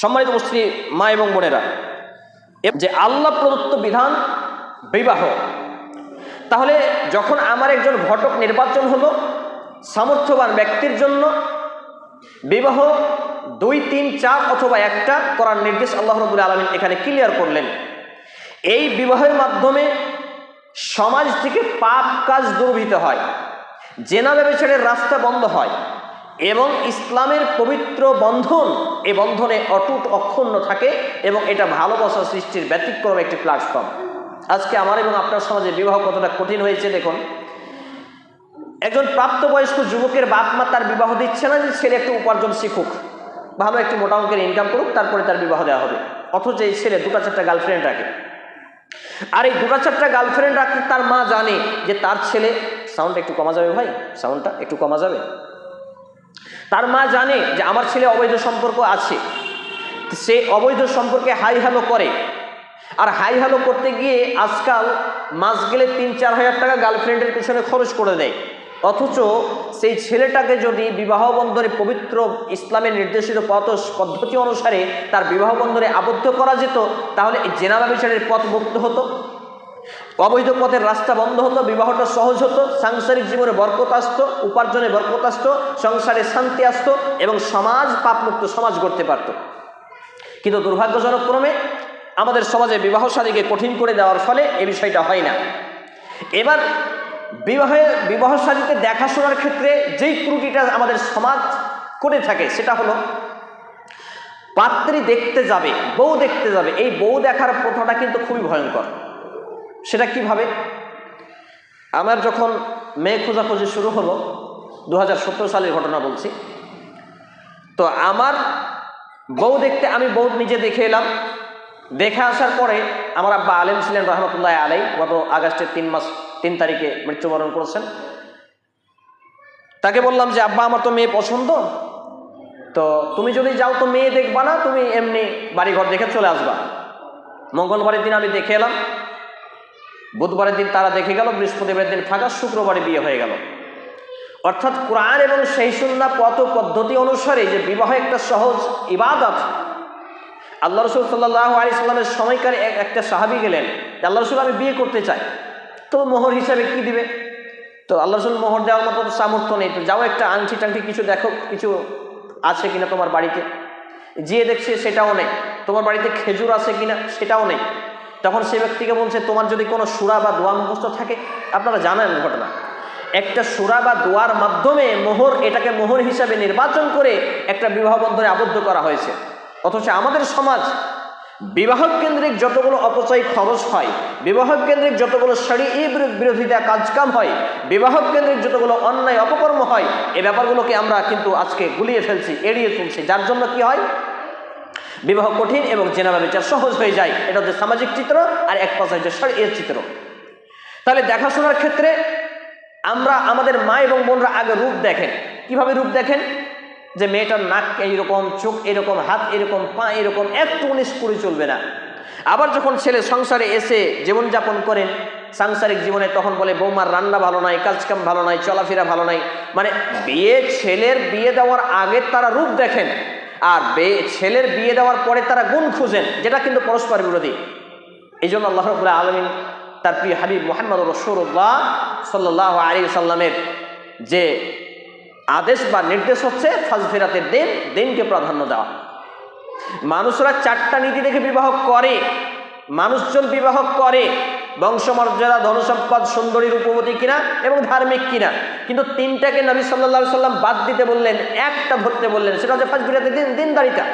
সম্মানিত মুসলিম মা এবং বোনেরা যে আল্লাহ প্রদত্ত বিধান বিবাহ, তাহলে যখন আমার একজন ঘটক নির্বাচন হলো, সামর্থ্যবান ব্যক্তির জন্য বিবাহ দুই, তিন, চার অথবা একটা করার নির্দেশ আল্লাহ রবুল আলমিন এখানে ক্লিয়ার করলেন। এই বিবাহের মাধ্যমে সমাজ থেকে পাপ কাজ দুর্বৃত হয়, জেনা ব্যবচারের রাস্তা বন্ধ হয়। এবং ইসলামের পবিত্র বন্ধন এ বন্ধনে অটুট অক্ষুণ্ণ থাকে এবং এটা ভালোবাসা সৃষ্টির ব্যতিক্রম একটি প্ল্যাটফর্ম আজকে আমার এবং আপনার সমাজে বিবাহ কতটা কঠিন হয়েছে দেখুন। একজন প্রাপ্তবয়স্ক যুবকের বাপ মা তার বিবাহ দিচ্ছে না যে ছেলে একটু উপার্জন শিখুক, ভালো একটু মোটা অঙ্কের ইনকাম করুক, তারপরে তার বিবাহ দেওয়া হবে। অথচ এই ছেলে দুটা চারটা গার্লফ্রেন্ড রাখে। আর এই দুটা চারটা গার্লফ্রেন্ড রাখতে তার মা জানে যে তার ছেলে সাউন্ডটা একটু কমা যাবে ভাই? সাউন্ডটা একটু কমা যাবে? তার মা জানে যে আমার ছেলে অবৈধ সম্পর্ক আছে। সে অবৈধ সম্পর্কে হাই হ্যালো করে। আর হাই হ্যালো করতে গিয়ে আজকাল মাস গেলে তিন, চার হাজার টাকা গার্লফ্রেন্ডের পিছনে খরচ করে দেয়। অথচ সেই ছেলেটাকে যদি বিবাহ বন্ধনে পবিত্র ইসলামের নির্দেশিত পথ, পদ্ধতি অনুসারে তার বিবাহ বন্ধনে আবদ্ধ করা যেত, তাহলে এই বিচারের পথ মুক্ত হতো। অবৈধ পথের রাস্তা বন্ধ হতো, বিবাহটা সহজ হতো, সাংসারিক জীবনে বরকত আসতো, উপার্জনে বরকত আসতো, সংসারে শান্তি আসত এবং সমাজ পাপমুক্ত সমাজ গড়তে পারত। কিন্তু দুর্ভাগ্যজনক ক্রমে আমাদের সমাজে বিবাহ শাদীকে কঠিন করে দেওয়ার ফলে এ বিষয়টা হয় না। এবার বিবাহে, বিবাহ শাদীতে দেখাশোনার ক্ষেত্রে যেই ত্রুটিটা আমাদের সমাজ করে থাকে, সেটা হলো পাত্রী দেখতে যাবে, বউ দেখতে যাবে, এই বউ দেখার প্রথাটা কিন্তু খুবই ভয়ঙ্কর। সেটা কীভাবে? আমার যখন মেয়ে খোঁজাখুঁজি শুরু হলো দু হাজার সত্তর সালের ঘটনা বলছি। তো আমার বউ দেখতে আমি বউ নিজে দেখে এলাম। দেখে আসার পরে আমার আব্বা আলেম ছিলেন রহমতুল্লাহ আলাই গত আগস্টের তিন মাস, তিন তারিখে মৃত্যুবরণ করেছেন। তাকে বললাম যে, আব্বা, আমার তো মেয়ে পছন্দ। তো তুমি যদি যাও তো মেয়ে দেখবা না, তুমি এমনি বাড়িঘর দেখে চলে আসবা। মঙ্গলবারের দিন আমি দেখে এলাম। বুধবারের দিন তারা দেখে গেল, বৃহস্পতিবারের দিন ফাঁকা, শুক্রবারে বিয়ে হয়ে গেল। অর্থাৎ কোরআন এবং সেই সুন্না পথ পদ্ধতি অনুসারে যে বিবাহ একটা সহজ ইবাদত, আল্লাহ রসুল সাল্লাহ আলি সাল্লামের সময়কার এক- একটা সাহাবি গেলেন যে, আল্লাহ রসুল, আমি বিয়ে করতে চাই। তো মোহর হিসাবে কি দিবে? তো আল্লাহ রসুল মোহর দেওয়ার মতো সামর্থ্য নেই। তো যাও একটা আংটি টাংটি কিছু দেখো, কিছু আছে কিনা তোমার বাড়িতে। যেয়ে দেখছে সেটাও নেই। তোমার বাড়িতে খেজুর আছে কিনা সেটাও নেই। তখন সে ব্যক্তিকে বলছে, তোমার যদি কোনো সুরা বা দোয়া মুখস্থ থাকে, আপনারা জানেন ঘটনা। একটা সুরা বা দোয়ার মাধ্যমে মোহর, এটাকে মোহর হিসাবে নির্বাচন করে একটা বিবাহ বন্ধনে আবদ্ধ করা হয়েছে। অথচ আমাদের সমাজ, বিবাহ কেন্দ্রিক যতগুলো অপচয় খরচ হয়, বিবাহ কেন্দ্রিক যতগুলো শাড়ি বিরোধিতা কাজকাম হয়, বিবাহ কেন্দ্রিক যতগুলো অন্যায় অপকর্ম হয় এই ব্যাপারগুলোকে আমরা কিন্তু আজকে গুলিয়ে ফেলছি, এড়িয়ে চলছি। যার জন্য কি হয়? বিবাহ কঠিন এবং জেনাবা বিচার সহজ হয়ে যায়। এটা হচ্ছে সামাজিক চিত্র আর এক পাশে হচ্ছে এর চিত্র। তাহলে দেখাশোনার ক্ষেত্রে আমরা আমাদের মা এবং বোনরা আগে রূপ দেখেন। কীভাবে রূপ দেখেন? যে মেয়েটার নাক এইরকম, চোখ এরকম, হাত এরকম, পা এরকম, একটু উনিশ করে চলবে না। আবার যখন ছেলে সংসারে এসে জীবনযাপন করেন, সাংসারিক জীবনে তখন বলে, বৌমার রান্না ভালো নয় কাজকাম ভালো নয় চলাফেরা ভালো নয় মানে বিয়ে, ছেলের বিয়ে দেওয়ার আগে তারা রূপ দেখেন। আর ছেলের বিয়ে দেওয়ার পরে তারা গুণ খুঁজেন, যেটা কিন্তু পরস্পর বিরোধী। এই জন্য আল্লাহ রবুল্লাহ আলমিন তার প্রিয় হাবিব মোহাম্মদ রসুল্লাহ সাল্লাহ আলী সাল্লামের যে আদেশ বা নির্দেশ হচ্ছে, ফাজফিরাতের দিন, দিনকে প্রাধান্য দেওয়া। মানুষরা চারটা নীতি দেখে বিবাহ করে, মানুষজন বিবাহ করে বংশমর্যাদা, ধনসম্পদ সুন্দরী রূপবতী কিনা এবং ধার্মিক কিনা। কিন্তু তিনটাকে নবী সাল্লাহ সাল্লাম বাদ দিতে বললেন, একটা ধরতে বললেন, সেটা হচ্ছে ফাজফিরাতের দিন দিনদারিতা।